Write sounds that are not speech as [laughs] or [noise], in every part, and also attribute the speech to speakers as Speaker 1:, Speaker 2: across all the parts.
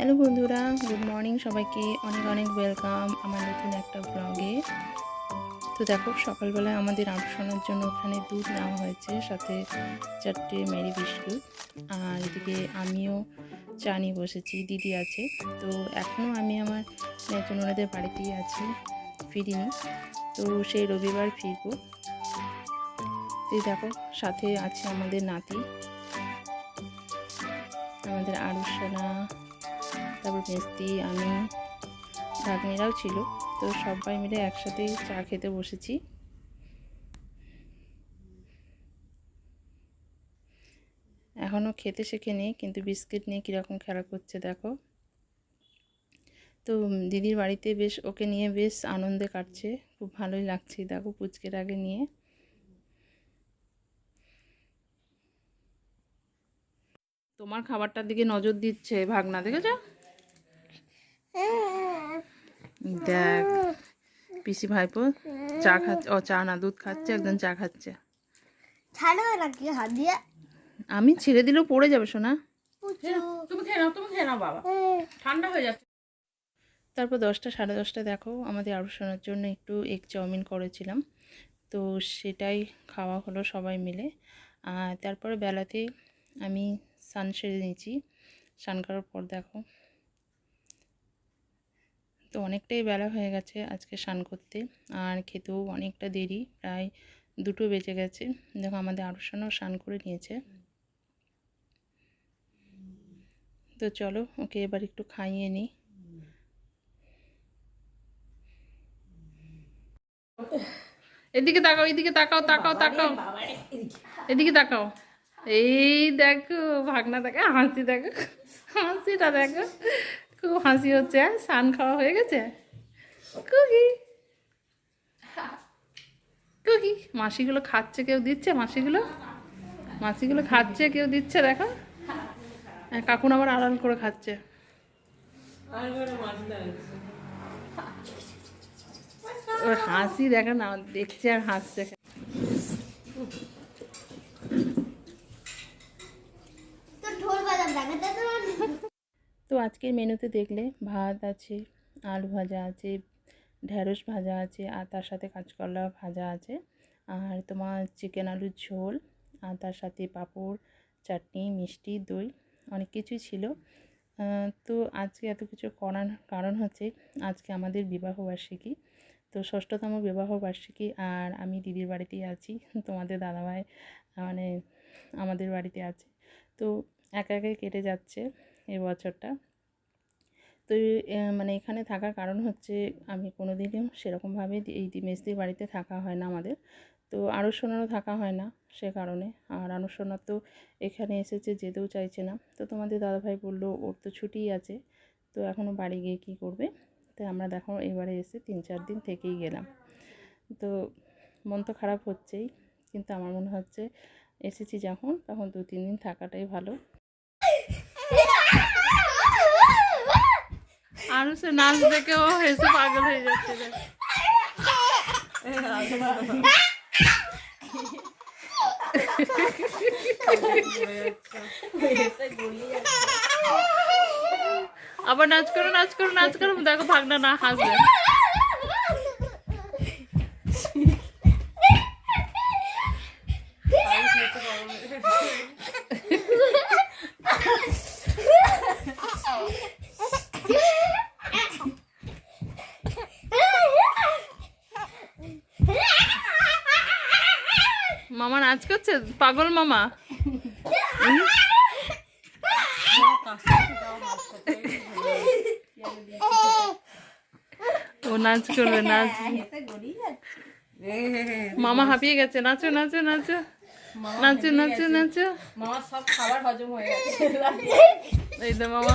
Speaker 1: Hello বন্ধুরা, good morning সবাইকে। অনেক অনেক ওয়েলকাম আমার নতুন একটা ব্লগে তো দেখো, সকালবেলায় আমাদের আটশোনার জন্য ওখানে দুধ নেওয়া হয়েছে, সাথে চারটে মেরি বিস্কুট। আর এদিকে আমিও চা নিয়ে বসেছি, দিদি আছে। তো এখনও আমি আমার নতুন ওনাদের বাড়িতেই আছি, ফিরিনি। তো সেই রবিবার ফিরবো। তো দেখো, সাথে আছে আমাদের নাতি। আমাদের আরুষনা তারপর মেস্তি আমি ভাগ্নিরাও ছিল। তো সবাই মিলে একসাথেই চা খেতে বসেছি। এখনও খেতে শেখে নেই কিন্তু বিস্কিট নিয়ে কীরকম খেলা করছে দেখো। তো দিদির বাড়িতে বেশ, ওকে নিয়ে বেশ আনন্দে কাটছে। খুব ভালোই লাগছে দেখো পুচকের আগে নিয়ে। তোমার খাবারটার দিকে নজর দিচ্ছে ভাগনা, দেখেছ? দেখ পিসি ভাইপো চা খাচ্ছে ও চা না দুধ খাচ্ছে একজন চা খাচ্ছে।
Speaker 2: ছাড়বে নাকি হাত দিয়ে।
Speaker 1: আমি ছেড়ে দিলেও পড়ে যাবে শোনা
Speaker 3: তুমি খেয়ে নাও তুমি খেয়ে নাও বাবা। ঠান্ডা হয়ে যাচ্ছে।
Speaker 1: তারপর দশটা সাড়ে দশটা দেখো আমাদের আরও শোনার জন্য একটু এগ চাউমিন করেছিলাম। তো সেটাই খাওয়া হলো সবাই মিলে। আর তারপরে বেলাতে আমি সান সেরে নিয়েছি। স্নান করার পর দেখো তো অনেকটাই বেলা হয়ে গেছে আজকে স্নান করতে। আর খেতেও অনেকটা দেরি, প্রায় দুটো বেজে গেছে। দেখো আমাদের আরও সোনাও স্নান করে নিয়েছে। তো চলো, ওকে এবার একটু খাইয়ে নিই এদিকে তাকাও এদিকে তাকাও তাকাও তাকাও। এদিকে তাকাও। এই দেখো, ভাগনা দেখো, হাসি দেখো, হাসিটা দেখো। খুব হাসি হচ্ছে হ্যাঁ? স্নান খাওয়া হয়ে গেছে? কুকি। কুকি মাসিগুলো খাচ্ছে কেউ দিচ্ছে মাসিগুলো? মাসিগুলো খাচ্ছে কেউ দিচ্ছে দেখো। হ্যাঁ, কাকুন আবার আড়াল করে খাচ্ছে। হাসি দেখো না দেখছে আর হাসছে
Speaker 2: তোর ঢোল বাজাম দেখাতে তো
Speaker 1: তো আজকের মেনুতে দেখলে ভাত আছে, আলু ভাজা আছে ঢ্যাঁড়স ভাজা আছে, আর তার সাথে কাঁচকলা ভাজা আছে। আর তোমার চিকেন আলুর ঝোল, আর তার সাথে পাঁপড়, চাটনি, মিষ্টি, দই, অনেক কিছুই ছিল। তো আজকে এত কিছু করার কারণ হচ্ছে আজকে আমাদের বিবাহবার্ষিকী তো ষষ্ঠতম বিবাহবার্ষিকী আর আমি দিদির বাড়িতেই আছি, তোমাদের দাদাভাই মানে আমাদের বাড়িতে আছে। তো একা একাই কেটে যাচ্ছে এই বছরটা। তো মানে এখানে থাকার কারণ হচ্ছে আমি কোনো দিনও সেরকমভাবে এই মেজদির বাড়িতে থাকা হয় না আমাদের। তো আরও থাকা হয় না সে কারণে। আর আরও তো এখানে এসেছে, যেতেও চাইছে না। তো তোমাদের দাদাভাই বলল, ওর তো ছুটিই আছে। তো এখনও বাড়ি গিয়ে কী করবে? তো আমরা দেখো, এবারে এসে তিন চার দিন থেকেই গেলাম। তো মন তো খারাপ হচ্ছেই, কিন্তু আমার মনে হচ্ছে, এসেছি যখন, তখন দু তিন দিন থাকাটাই ভালো। আর সে নাচ দেখে ও হেসে পাগল হয়ে যাচ্ছে আবার নাচ করো নাচ করো নাচ করো, দেখো ভাগনা না হাসবে মামা নাচ করছে পাগল মামা। ও নাচ করবে নাচ। মামা হাঁপিয়ে গেছে নাচো নাচো নাচো। নাচো নাচো নাচো।
Speaker 3: মামা সব খাবার হজম হয়ে গেছে।
Speaker 1: এই তো মামা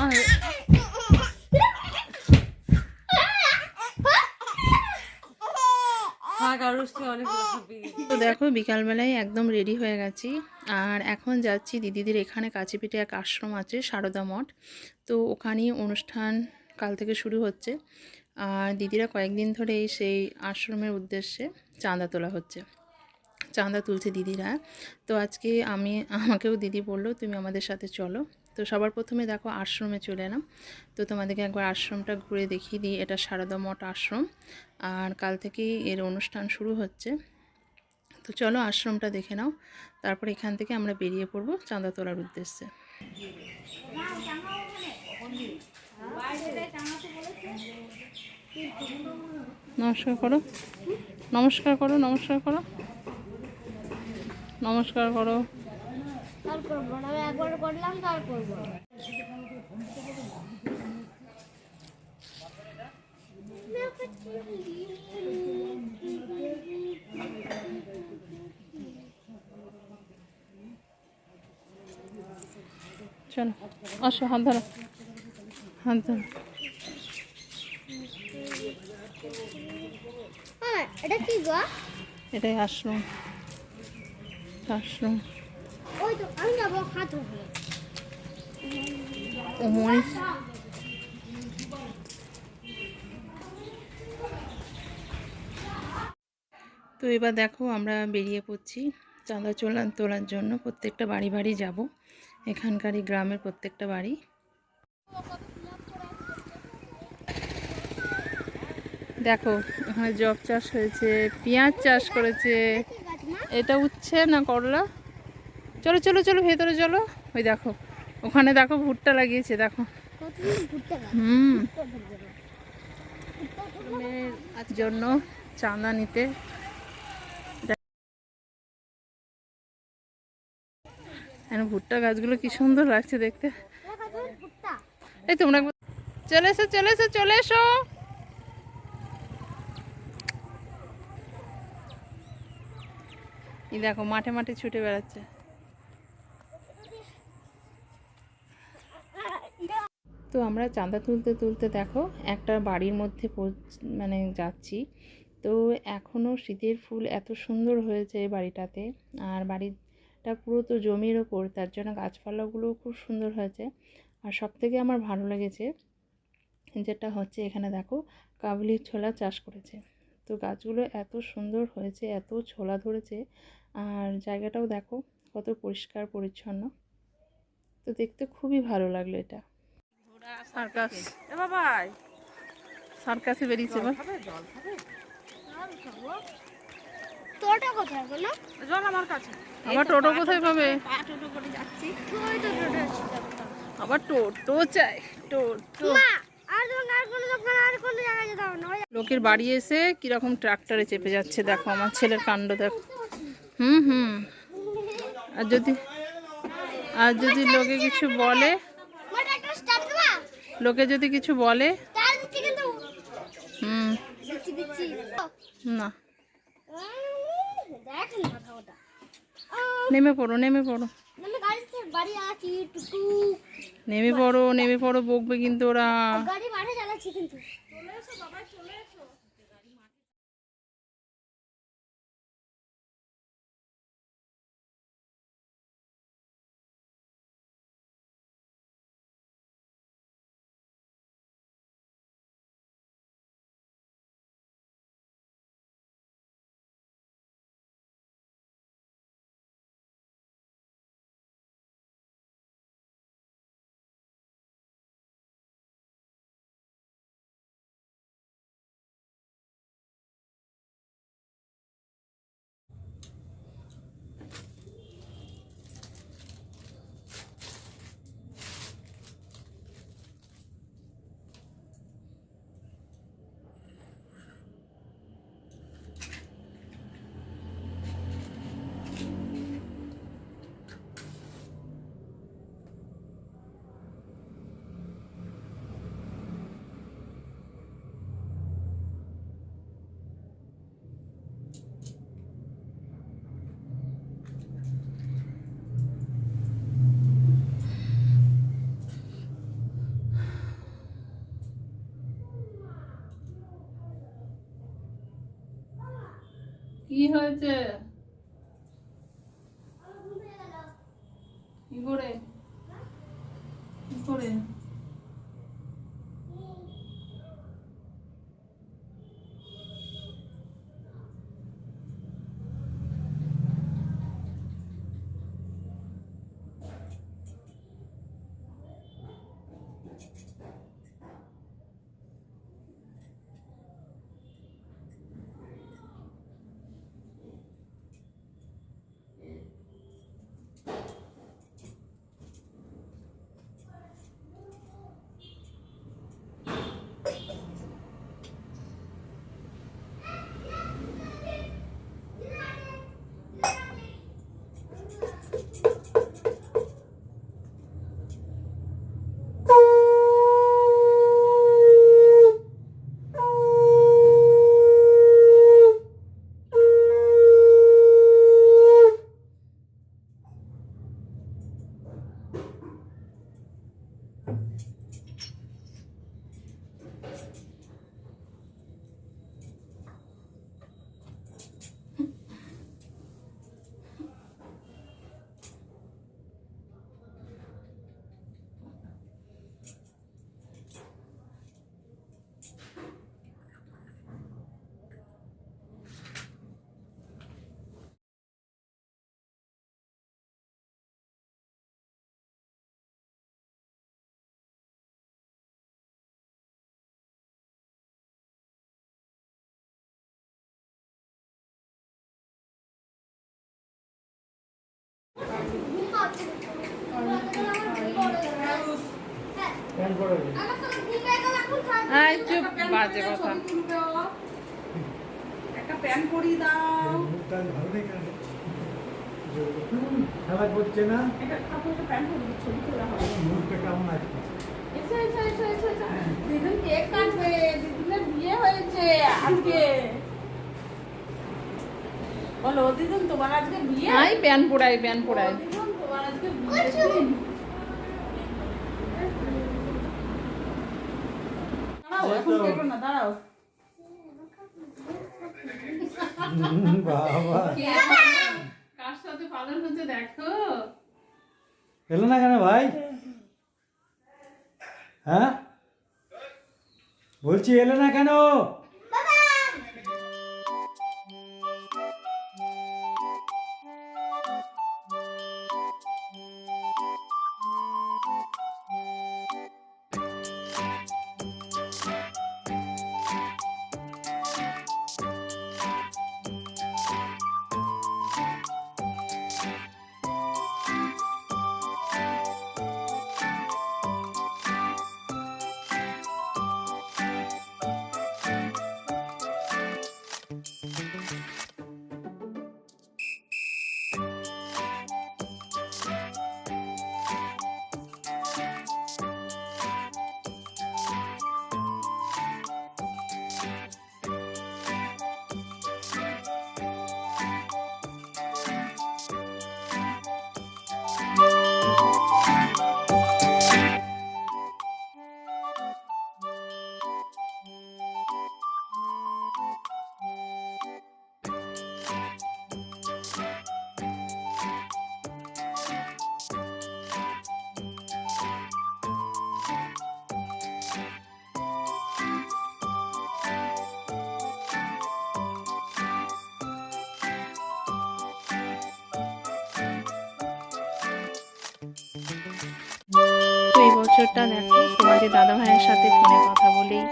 Speaker 3: থাক আরুষকে অনেক
Speaker 1: তো দেখো, বিকালবেলায় একদম রেডি হয়ে গেছি। আর এখন যাচ্ছি দিদিদের এখানে কাছে পিঠে এক আশ্রম আছে, সারদা মঠ। তো ওখানেই অনুষ্ঠান কাল থেকে শুরু হচ্ছে। আর দিদিরা কয়েকদিন ধরেই সেই আশ্রমের উদ্দেশ্যে চাঁদা তোলা হচ্ছে। চাঁদা তুলছে দিদিরা। তো আজকে আমি, আমাকেও দিদি বলল, তুমি আমাদের সাথে চলো। তো সবার প্রথমে দেখো, আশ্রমে চলে এলাম। তো তোমাদেরকে একবার আশ্রমটা ঘুরে দেখিয়ে দিই। এটা সারদা মঠ আশ্রম। আর কাল থেকেই এর অনুষ্ঠান শুরু হচ্ছে। তো চলো আশ্রমটা দেখে নাও। তারপর এখান থেকে আমরা বেরিয়ে পড়ব চাঁদা তোলার উদ্দেশ্যে। নমস্কার করো। নমস্কার করো নমস্কার করো। নমস্কার করো।
Speaker 2: করলাম তার করব
Speaker 1: চলো আসো হাত ধরো। হাত ধরো।
Speaker 2: এটা কি গো?
Speaker 1: এটাই আশ্রম। আশ্রম।
Speaker 2: ওই তো আমি যাব হাত উঠবে
Speaker 1: ও মনীষ তো এবার দেখো আমরা বেরিয়ে পড়ছি চাঁদা চোলা তোলার জন্য প্রত্যেকটা বাড়ি বাড়ি যাব এখানকারই গ্রামের প্রত্যেকটা বাড়ি দেখো ওখানে জব চাষ হয়েছে পেঁয়াজ চাষ করেছে এটা উচ্ছে না করলা চলো চলো চলো ভেতরে চলো ওই দেখো ওখানে দেখো ভুট্টা লাগিয়েছে দেখো হুম জন্য চাঁদা নিতে ভুট্টা গাছগুলো কি সুন্দর লাগছে দেখতে। এই তোমরা চলে এসো চলে এসো চলে এসো। এই দেখো, মাঠে মাঠে ছুটে বেড়াচ্ছে। তো আমরা চাঁদা তুলতে তুলতে দেখো, একটা বাড়ির মধ্যে মানে যাচ্ছি। তো এখনও শীতের ফুল এত সুন্দর হয়েছে বাড়িটাতে। আর বাড়িটা পুরো তো জমির ওপর তার জন্য গাছপালাগুলোও খুব সুন্দর হয়েছে। আর সব থেকে আমার ভালো লেগেছে যেটা হচ্ছে এখানে দেখো কাবলির ছোলা চাষ করেছে। তো গাছগুলো এত সুন্দর হয়েছে এত ছোলা ধরেছে আর জায়গাটাও দেখো কত পরিষ্কার পরিচ্ছন্ন। তো দেখতে খুবই ভালো লাগল এটা। সার্কাস।
Speaker 3: বাবাই
Speaker 1: সার্কাসে বেরিয়েছে
Speaker 3: জল খাবে।
Speaker 2: তোরটা কোথায় গেল
Speaker 3: জল আমার কাছে।
Speaker 1: আবার টোটো কোথায় পাবে?
Speaker 3: টোটো করে যাচ্ছি।
Speaker 2: তুই তো টোটো
Speaker 1: আবার টোটো চাই। টোটো। লোকের বাড়ি এসে কীরকম ট্রাক্টরে চেপে যাচ্ছে দেখো আমার ছেলের কাণ্ড দেখো। হুম হুম। আর যদি আর যদি লোকে কিছু বলে লোকে যদি কিছু বলে হুম। না
Speaker 2: দেখ না কথা ওটা
Speaker 1: নেমে পড়ো নেমে পড়ো।
Speaker 2: টুকু
Speaker 1: নেমে পড়ো নেমে পড়ো বকবে কিন্তু ওরা।
Speaker 2: গাড়ি মাঠে চালাচ্ছি কিন্তু।
Speaker 1: কি হয়েছে কি করে কি করে চুপ বাজে কথা।
Speaker 3: একটা প্যান পরিয়ে দাও।
Speaker 4: খেলা করছে না?
Speaker 3: দিদুন কেক কাটবে দিদুনের বিয়ে হয়েছে আজকে। বলো দিদুন তোমার আজকে বিয়ে?
Speaker 1: আয় প্যান পোড়াই প্যান পোড়াই [laughs] কার সাথে পালন হচ্ছে দেখো?
Speaker 4: এলো না কেন ভাই? হ্যাঁ? বলছি এলো না কেন?
Speaker 1: বছরটা দেখো, তোমাদের দাদা ভাইয়ের সাথে ফোনে কথা বলেই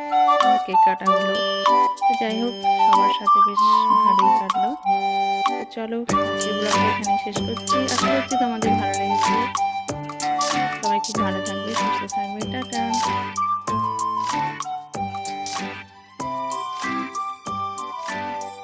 Speaker 1: কেক কাটা হলো। তো যাই হোক, সবার সাথে বেশ ভালোই কাটলো। তো চলো ব্লগটা এখানে শেষ করছি। আশা করছি তোমাদের ভালো লেগেছে। সবাই খুব ভালো থাকবে, সুস্থ থাকবে। টাটা।